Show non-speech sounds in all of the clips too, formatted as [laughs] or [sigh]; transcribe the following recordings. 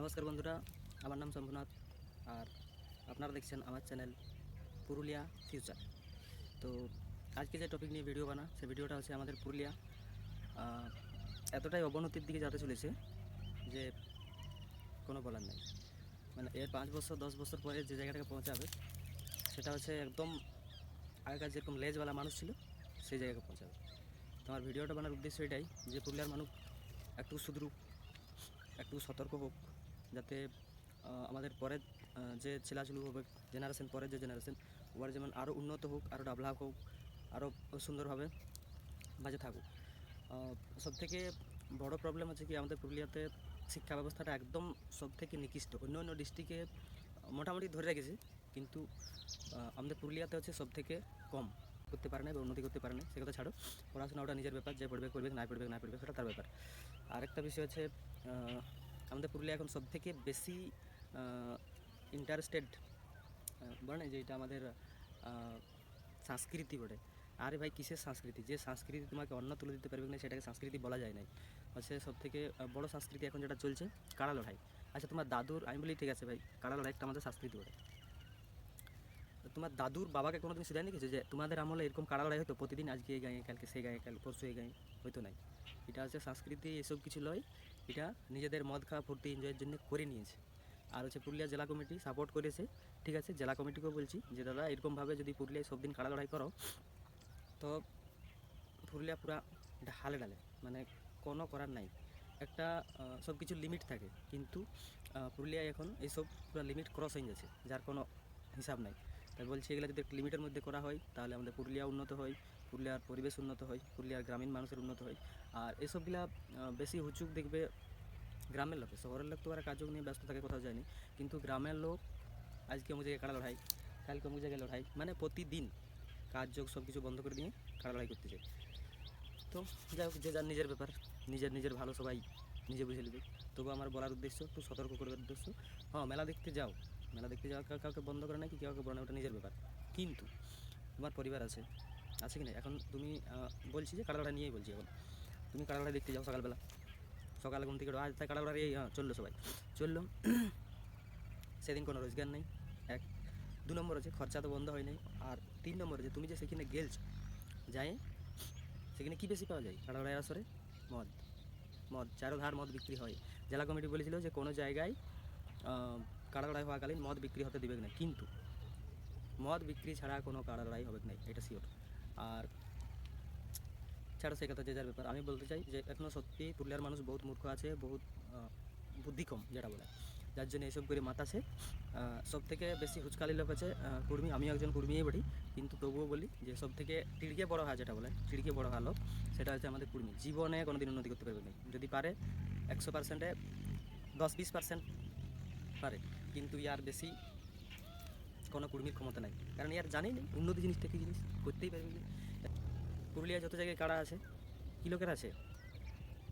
নমস্কার বন্ধুরা, আমার নাম শম্ভুনাথ আর আপনারা দেখছেন আমার চ্যানেল পুরুলিয়া ফিউচার তো আজকে যে টপিক নিয়ে ভিডিও বানা সেই ভিডিওটা হচ্ছে আমাদের পুরুলিয়া। এতটাই অবনতির দিকে যেতে চলেছে যে কোনো বলার নেই। মানে এর পাঁচ বছর, দশ বছর পরে যে জায়গাটাকে পৌঁছাবে, সেটা হচ্ছে একদম আগেকার যেরকম লেজওয়ালা মানুষ ছিল, সেই জায়গাকে পৌঁছাবে। তো আমার ভিডিওটা বানার উদ্দেশ্য এটাই যে পুরুলিয়ার মানুষ একটু সুদরুপ একটু সতর্ক হোক যাতে আমাদের পরের যে ছেলাচুলু হবে জেনারেশন পরের যে জেনারেশন ওর যেমন আরও উন্নত হোক আরও ডেভেলপ হোক আরও সুন্দরভাবে বাজে থাকুক। সব থেকে বড় প্রবলেম হচ্ছে কি, আমাদের পুরুলিয়াতে শিক্ষা ব্যবস্থাটা একদম সব থেকে নিকৃষ্ট। অন্য অন্য ডিস্ট্রিক্টে মোটামুটি ধরে রেখেছে, কিন্তু আমাদের পুরুলিয়াতে হচ্ছে সব থেকে কম। করতে পারে না বা উন্নতি করতে পারে না সে কথা ছাড়ো। পড়াশোনা ওটা নিজের ব্যাপার, যে পড়বে, করবে, না পড়বে না পড়বে সেটা তার ব্যাপার। আরেকটা বিষয় হচ্ছে আমাদের পুরুলিয়া এখন সবথেকে বেশি ইন্টারেস্টেড বলে না যে এটা আমাদের সংস্কৃতি বটে। আরে ভাই, কিসের সংস্কৃতি? যে সংস্কৃতি তোমাকে অন্য তুলে দিতে পারবে না সেটাকে সংস্কৃতি বলা যায় না হচ্ছে সব থেকে বড় সংস্কৃতি এখন যেটা চলছে, কাড়া লড়াই। আচ্ছা তোমার দাদুর, আমি বলি ঠিক আছে ভাই, কাড়া লড়াই একটা আমাদের সংস্কৃতি বটে। তোমার দাদুর বাবাকে কোনোদিন শিখায় দেখেছ যে তোমাদের আমলে এরকম কাড়া লড়াই হতো, প্রতিদিন আজকে এই গায়ে, কালকে সেই গায়ে, কাল পরশু এই গায়ে, হয়তো নাই। এটা হচ্ছে সংস্কৃতি, এসব কিছু নয় এটা নিজেদের মদ খাওয়া ফুর্তি এনজয়ের জন্য করে নিয়েছে। আর হচ্ছে পুরুলিয়া জেলা কমিটি সাপোর্ট করেছে, ঠিক আছে? জেলা কমিটিকেও বলছি যে, দাদা, এরকমভাবে যদি পুরুলিয়ায় সব দিন কাড়া লড়াই করো, তো পুরুলিয়া পুরা হালে ডালে মানে কোনো করার নাই। একটা সব কিছু লিমিট থাকে, কিন্তু পুরুলিয়ায় এখন এইসব পুরো লিমিট ক্রস হয়ে গেছে, যার কোনো হিসাব নাই। তাই বলছি, এগুলো যদি একটা লিমিটের মধ্যে করা হয়, তাহলে আমাদের পুরুলিয়া উন্নত হয়। পুরুলিয়ার পরিবেশ উন্নত হয়, পুরুলিয়ার গ্রামীণ মানুষের উন্নত হয়। আর এসবগুলা বেশি হুচুক দেখবে গ্রামের লোকে। শহরের লোক তো আর কাজ নিয়ে ব্যস্ত থাকে কোথাও যায়নি। কিন্তু গ্রামের লোক, আজকে অমুক জায়গায় কাড়া লড়াই, কালকে অমুক জায়গায় লড়াই মানে প্রতিদিন কাজ যোগ সব কিছু বন্ধ করে দিয়ে কাড়া লড়াই করতে যায় তো যাই হোক, যে যার নিজের ব্যাপার, নিজের নিজের ভালো সবাই নিজে বুঝে নেবে। তবু আমার বলার উদ্দেশ্য, একটু সতর্ক করবার উদ্দেশ্য হ্যাঁ মেলা দেখতে যাও। মেলা দেখতে যাওয়া কাউ- কাউকে বন্ধ করে না কি কাউকে বলে ওটা নিজের ব্যাপার। কিন্তু, তোমার পরিবার আছে আছে কি না এখন তুমি বলছি যে কাড়ালড়া নিয়েই বলছি এখন। তুমি কাড়ালড়া দেখতে যাও সকালবেলা। সকালে ঘুম থেকে আজ তাই কাড়ালড়া এই হ্যাঁ চলল সবাই। চলল। [clears throat] সেদিন কোনো রোজগার নেই। এক দু নম্বর হচ্ছে খরচা তো বন্ধ হয় নাই। আর তিন নম্বর যে তুমি যে সেখানে গেলছো যাই সেখানে কী বেশি পাওয়া যায়? কাড়ালড়াই আসরে? মদ। মদ চারো ধার মদ বিক্রি হয়। জেলা কমিটি বলেছিল যে কোনো জায়গায় আহ, কাড়া লড়াই হওয়াকালীন মদ বিক্রি হতে দিবে না। কিন্তু মদ বিক্রি ছাড়া কোনো কাড়া লড়াই হবে না এটা শিওর আর ছাড়া সে কথা যে যার ব্যাপার। আমি বলতে চাই যে এখনও সত্যি পুরুলিয়ার মানুষ বহুত মূর্খ আছে, বহুত বুদ্ধি কম যেটা বলে। যার জন্য এইসব করে মাতাছে সব থেকে বেশি হুচকালি লোক আছে কুর্মী। আমিও একজন কুর্মীই বলি, কিন্তু তবুও বলি যে সব থেকে টিড়কে বড় হয় যেটা বলে, টিড়কে বড় হওয়া লোক, সেটা হচ্ছে আমাদের কুর্মী। জীবনে কোনোদিন উন্নতি করতে পারবে না। যদি পারে, একশো পার্সেন্টে দশ বিশ পার্সেন্ট পারে। কিন্তু ইয়ার বেশি কোনো কুর্মীর ক্ষমতা নাই। কারণ ইয়ার জানেই নেই, উন্নতি জিনিসটা কী জিনিস? করতেই পারবে না পুরুলিয়া যত জায়গায় কাড়া আছে, কী লোকের আছে?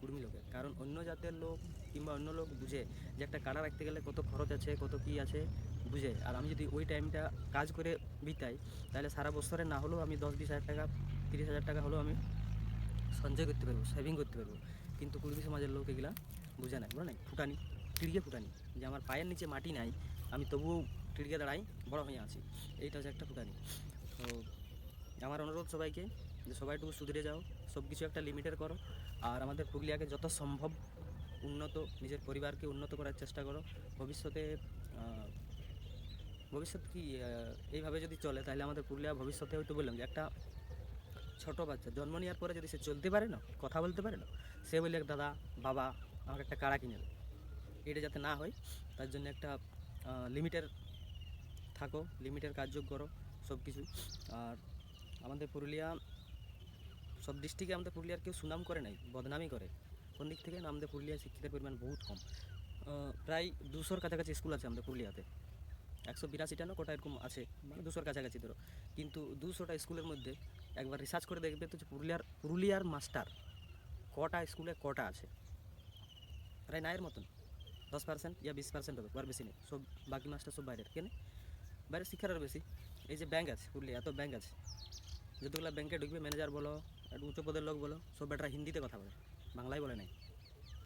কুর্মী লোকের। কারণ অন্য জাতের লোক কিংবা অন্য লোক বুঝে যে একটা কাড়া রাখতে গেলে কত খরচ আছে, কত কী আছে, বুঝে। আর আমি যদি ওই টাইমটা কাজ করে বিতাই, তাহলে সারা বছরে না হলেও আমি দশ বিশ হাজার টাকা, তিরিশ হাজার টাকা হলেও আমি সঞ্চয় করতে পারব সেভিং করতে পারব। কিন্তু কুর্মী সমাজের লোক এগুলা বুঝে না, বুঝো নাই। ফুটানি টিড়কে ফুটানি। যে আমার পায়ের নিচে মাটি নাই, আমি তবুও টিড়কে দাঁড়াই বড় হয়ে আছি। এইটা হচ্ছে একটা ফুটানি তো আমার অনুরোধ সবাইকে যে সবাই একটু সুধরে যাও সব কিছু একটা লিমিটের করো, আর আমাদের পুরুলিয়াকে যত সম্ভব উন্নত, নিজের পরিবারকে উন্নত করার চেষ্টা করো। ভবিষ্যতে ভবিষ্যৎ কি এইভাবে যদি চলে, তাহলে আমাদের পুরুলিয়া ভবিষ্যতে হয়তো বললাম যে একটা ছোট বাচ্চা, জন্ম নেওয়ার পরে যদি সে চলতে পারে না, কথা বলতে পারে না, সে বললে দাদা, বাবা, আমাকে একটা কাড়া কিনে এটা যাতে না হয়, তার জন্য একটা লিমিটের থাকো লিমিটের কার্যক করো সব কিছু আর আমাদের পুরুলিয়া সব ডিস্ট্রিক্টে আমাদের পুরুলিয়ার কেউ সুনাম করে নাই বদনামই করে। কোন দিক থেকে? না আমাদের পুরুলিয়ায় শিক্ষিতের পরিমাণ বহুত কম। প্রায় দুশোর কাছাকাছি স্কুল আছে আমাদের পুরুলিয়াতে। একশো বিরাশিটা না কোটা এরকম আছে? মানে? দুশোর কাছাকাছি ধরো। কিন্তু দুশোটা স্কুলের মধ্যে একবার রিসার্চ করে দেখবে তো যে পুরুলিয়ার পুরুলিয়ার মাস্টার কটা স্কুলে কটা আছে? প্রায় নায়ের মতন। দশ পার্সেন্ট ইয়া বিশ পার্সেন্ট হবে আর বেশি নেই। সব বাকি মাস্টার সব বাইরের। কেন? বাইরের শিক্ষার আর বেশি। এই যে ব্যাঙ্ক আছে পুরুলিয়া এত ব্যাঙ্ক আছে। যতগুলো ব্যাঙ্কে ঢুকবে ম্যানেজার বলো একটু উচ্চ পদের লোক বলো, সব বেটারা হিন্দিতে কথা বলে বাংলায় বলে নাই।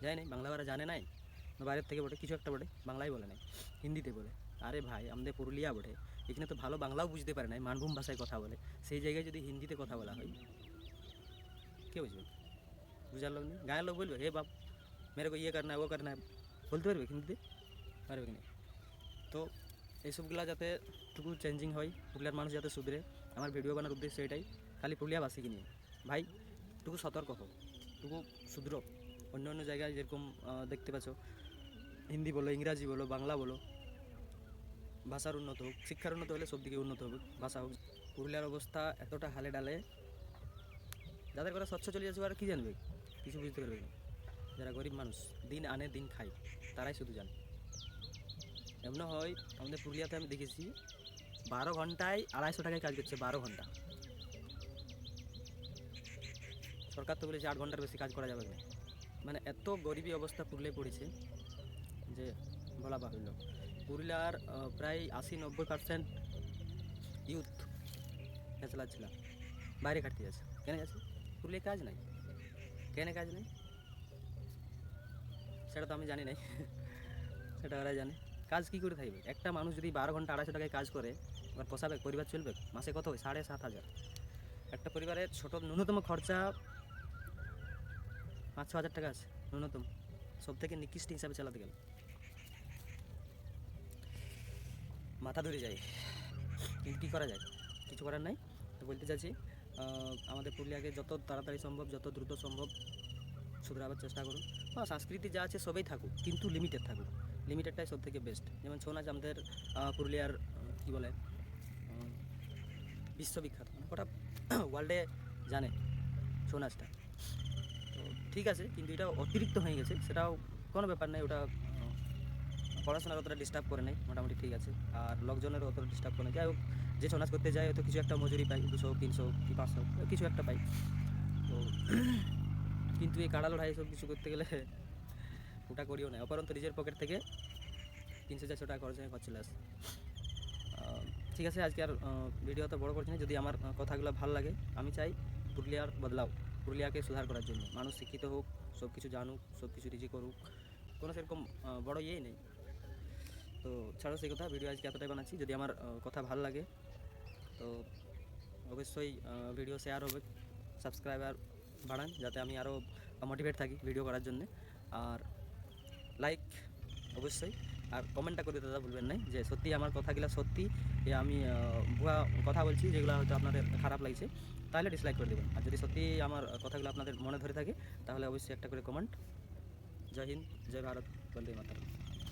যায় নাই? বাংলা ওরা জানে নাই? বাইরের থেকে বটে, কিছু একটা বটে বাংলায় বলে নাই, হিন্দিতে বলে। আরে ভাই, আমাদের পুরুলিয়া বটে। এখানে তো ভালো বাংলাও বুঝতে পারে নাই, মানভূম ভাষায় কথা বলে। সেই জায়গায় যদি হিন্দিতে কথা বলা হয়, কে বুঝবে? বুঝার লোক নেই? গায়ের লোক বলবে, হে বাপ, মেরে কো ইয়ে করনা ও করনা বলতে পারবে হিন্দিতে? পারবে কি না তো এইসবগুলা যাতে টুকু চেঞ্জিং হয় পুরুলিয়ার মানুষ যাতে সুধরে। আমার ভিডিও বানার উদ্দেশ্য এটাই, খালি পুরুলিয়াবাসীকে নিয়ে? ভাই টুকু সতর্ক হো টুকু শুধর অন্য অন্য জায়গায় যেরকম দেখতে পাচ্ছ, হিন্দি বলো, ইংরাজি বলো, বাংলা বলো, ভাষার উন্নত হোক, শিক্ষার উন্নত হলে সব দিকে উন্নত হবে, ভাষা হোক। পুরুলিয়ার অবস্থা এতটা হালে ডালে, যাদের করে স্বচ্ছ চলে যাচ্ছে আর কী জানবে? কিছু বুঝতে পারবে না। যারা গরিব মানুষ, দিন আনে, দিন খায়, তারাই শুধু জানে। এমন হয়, আমাদের পুরুলিয়াতে আমি দেখেছি, বারো ঘন্টায় আড়াইশো টাকায় কাজ করছে, বারো ঘণ্টা। সরকার তো বলেছে আট ঘণ্টার বেশি কাজ করা যাবে না। মানে এত গরিবী অবস্থা পুরুলিয়ায় পড়েছে যে বলা বাহুল্য। পুরুলিয়ার প্রায় আশি নব্বই পার্সেন্ট ইউথ ব্যাচেলার ছিল। বাইরে খাটতে যাচ্ছে কেন যাচ্ছে পুরুলিয়ায় কাজ নাই। কেন কাজ নেই? সেটা তো আমি জানি নাই। [laughs] সেটা ওরা জানে। কাজ কী করে থাকবে? একটা মানুষ যদি বারো ঘণ্টা আড়াইশো টাকায় কাজ করে এবার পোষাবে পরিবার চলবে? মাসে কত সাড়ে সাত হাজার। একটা পরিবারের ছোট ন্যূনতম খরচা পাঁচ ছ হাজার টাকা আছে ন্যূনতম। সব থেকে নিকৃষ্ট হিসাবে চালাতে গেলে। মাথা ধরে যায়। কিন্তু কী করা যায়? কিছু করার নাই? তো বলতে আহ, আমাদের পুরুলিয়াকে যত তাড়াতাড়ি সম্ভব যত দ্রুত সম্ভব শুধরাবার চেষ্টা করুন। হ্যাঁ সংস্কৃতি যা আছে সবই থাকুক কিন্তু লিমিটেড থাকুক। লিমিটেডটাই সব থেকে বেস্ট যেমন ছৌ নাচ আমাদের পুরুলিয়ার কী বলে বিশ্ববিখ্যাত। মানে গোটা ওয়ার্ল্ডে [coughs] জানে ছৌ নাচটা। তো ঠিক আছে, কিন্তু এটা অতিরিক্ত হয়ে গেছে, সেটাও কোনো ব্যাপার নেই, ওটা পড়াশোনার অতটা ডিস্টার্ব করে নেই, মোটামুটি ঠিক আছে। আর লোকজনের অতটা ডিস্টার্ব করে নেই। যাই হোক, যে ছৌ নাচ করতে যায় হয়তো কিছু একটা মজুরি পাই দুশো, তিনশো কি পাঁচশো কিছু একটা পাই তো [coughs] কিন্তু এই কাড়া লড়াই সব কিছু করতে গেলে ওটা করিও না, অপরন্ত নিজের পকেট থেকে তিনশো চারশো টাকা খরচ হয়ে চলে আসে ঠিক আছে, আজকে আর ভিডিও তো বড় করছি না, যদি আমার কথাগুলো ভালো লাগে, আমি চাই পুরুলিয়ার বদলাও, পুরুলিয়াকে সুধার করার জন্য। মানুষ শিক্ষিত হোক সব কিছু জানুক সব কিছু নিজে করুক, কোনো সেরকম বড় ইয়েই নেই। তো ছাড়ো সেই কথা ভিডিও আজকে এতটাই বানাচ্ছি, যদি আমার কথা ভালো লাগে, তো অবশ্যই ভিডিও শেয়ার হবে সাবস্ক্রাইবার বাড়ান, যাতে আমি আরও মোটিভেট থাকি ভিডিও করার জন্য। আর লাইক অবশ্যই। আর কমেন্টটা করে দাদা বলবেন নাই, যে সত্যি আমার কথাগুলো সত্যি আমি ভুয়া কথা বলছি, যেগুলো হয়তো আপনাদের খারাপ লাগছে, তাহলে ডিসলাইক করে দেবেন। আর যদি সত্যি আমার কথাগুলো আপনাদের মনে ধরে থাকে, তাহলে অবশ্যই একটা করে কমেন্ট জয় হিন্দ, জয় ভারত, বন্দে মাতারম।